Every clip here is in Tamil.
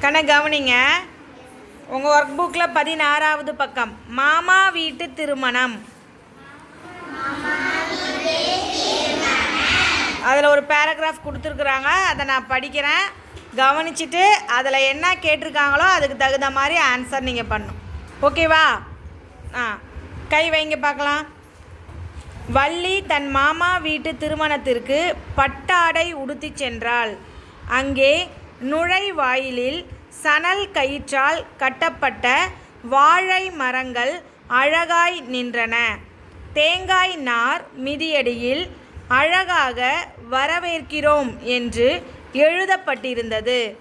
கண்ண கவனிங்க. உங்கள் ஒர்க் புக்கில் பதினாறாவது பக்கம். மாமா வீட்டு திருமணம். அதில் ஒரு பேராகிராஃப் கொடுத்துருக்குறாங்க. அதை நான் படிக்கிறேன். கவனிச்சுட்டு அதில் என்ன கேட்டிருக்காங்களோ அதுக்கு தகுந்த மாதிரி ஆன்சர் நீங்கள் பண்ணும். ஓகேவா ஆ. கை வைங்க பார்க்கலாம். வள்ளி தன் மாமா வீட்டு திருமணத்திற்கு பட்டாடை உடுத்தி சென்றாள். அங்கே நுழைவாயிலில் சணல் கயிற்றால் கட்டப்பட்ட வாழை மரங்கள் அழகாய் நின்றன. தேங்காய் நார் மிதியடியில் அழகாக வரவேற்கிறோம் என்று எழுதப்பட்டிருந்தது.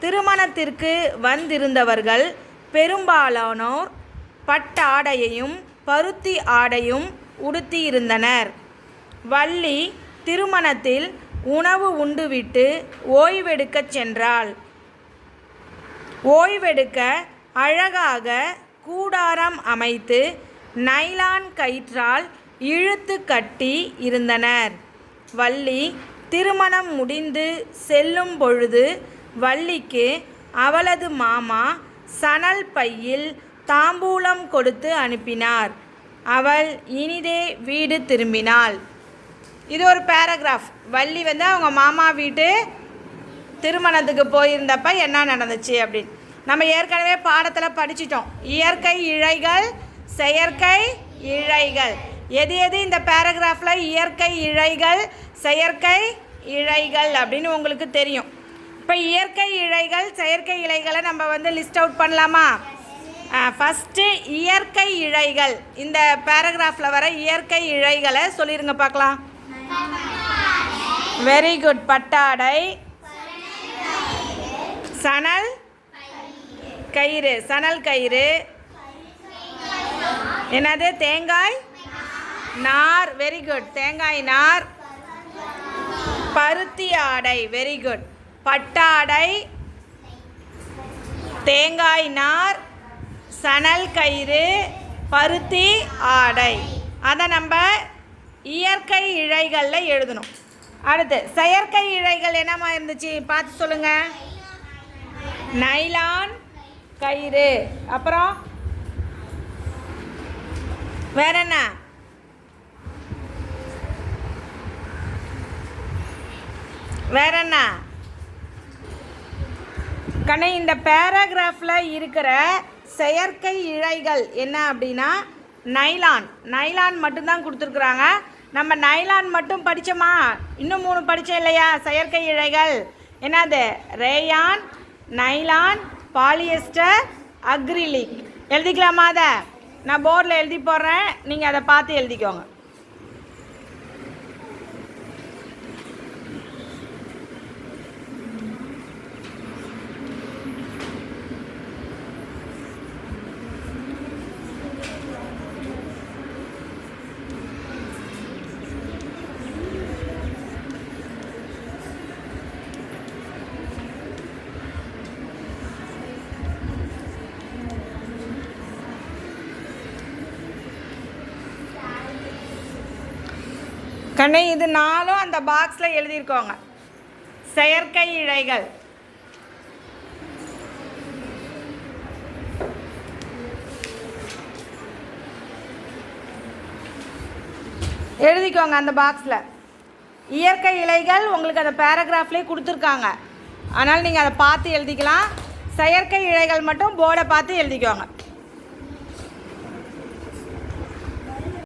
திருமணத்திற்கு வந்திருந்தவர்கள் பெரும்பாலானோர் பட்டாடையையும் பருத்தி ஆடையும் உடுத்தியிருந்தனர். வள்ளி திருமணத்தில் உணவு உண்டுவிட்டு ஓய்வெடுக்கச் சென்றாள். ஓய்வெடுக்க அழகாக கூடாரம் அமைத்து நைலான் கயிற்றால் இழுத்து கட்டி இருந்தனர். வள்ளி திருமணம் முடிந்து செல்லும் பொழுது வள்ளிக்கு அவளது மாமா சணல் பையில் தாம்பூலம் கொடுத்து அனுப்பினார். அவள் இனிதே வீடு திரும்பினாள். இது ஒரு பேராகிராஃப் வள்ளி வந்து அவங்க மாமா வீட்டு திருமணத்துக்கு போயிருந்தப்ப என்ன நடந்துச்சு அப்படின்னு. நம்ம ஏற்கனவே பாடத்தில் படிச்சிட்டோம். இயற்கை இழைகள் செயற்கை இழைகள். எது எது இந்த பேராகிராஃபில் இயற்கை இழைகள் செயற்கை இழைகள் அப்படின்னு உங்களுக்கு தெரியும். இப்போ இயற்கை இழைகள் செயற்கை இழைகளை நம்ம வந்து லிஸ்ட் அவுட் பண்ணலாமா? ஃபஸ்ட்டு இயற்கை இழைகள். இந்த பேராகிராஃபில் வர இயற்கை இழைகளை சொல்லிடுங்க பார்க்கலாம். வெரி குட் பட்டாடை. சணல். கயிறு. சணல் கயிறு. என்னது? தேங்காய். நார். வெரி குட் தேங்காய் நார். பருத்தி ஆடை. வெரி குட் பட்டாடை. தேங்காய் நார். சணல் கயிறு. பருத்தி ஆடை. அதை நம்ம இயற்கை இழைகளில் எழுதணும். அடுத்து செயற்கை இழைகள் என்னமா இருந்துச்சு? பார்த்து சொல்லுங்க. நைலான் கயிறு. அப்புறம்? வேற என்ன? வேற என்ன? கண்ணே இந்த பேராகிராஃபில் இருக்கிற செயற்கை இழைகள் என்ன அப்படின்னா நைலான். நைலான் மட்டும்தான் கொடுத்துருக்குறாங்க. நம்ம நைலான் மட்டும் படித்தோமா இன்னும் மூணு படித்தோம் இல்லையா? செயற்கை இழைகள். என்னது? ரேயான் நைலான் பாலியஸ்டர் அக்ரிலிக் எழுதிக்கலாமா அதை? நான் போர்டில் எழுதி போடுறேன். நீங்கள் அதை பார்த்து எழுதிக்கோங்க. கண்ணே இது நாலும் அந்த பாக்ஸில் எழுதியிருக்கோங்க. செயற்கை இழைகள். எழுதிக்கோங்க அந்த பாக்ஸில் இயற்கை இலைகள் உங்களுக்கு அந்த பேராகிராஃப்லேயே கொடுத்துருக்காங்க. அதனால் நீங்கள் அதை பார்த்து எழுதிக்கலாம். செயற்கை இழைகள் மட்டும் போர்டை பார்த்து எழுதிக்கோங்க.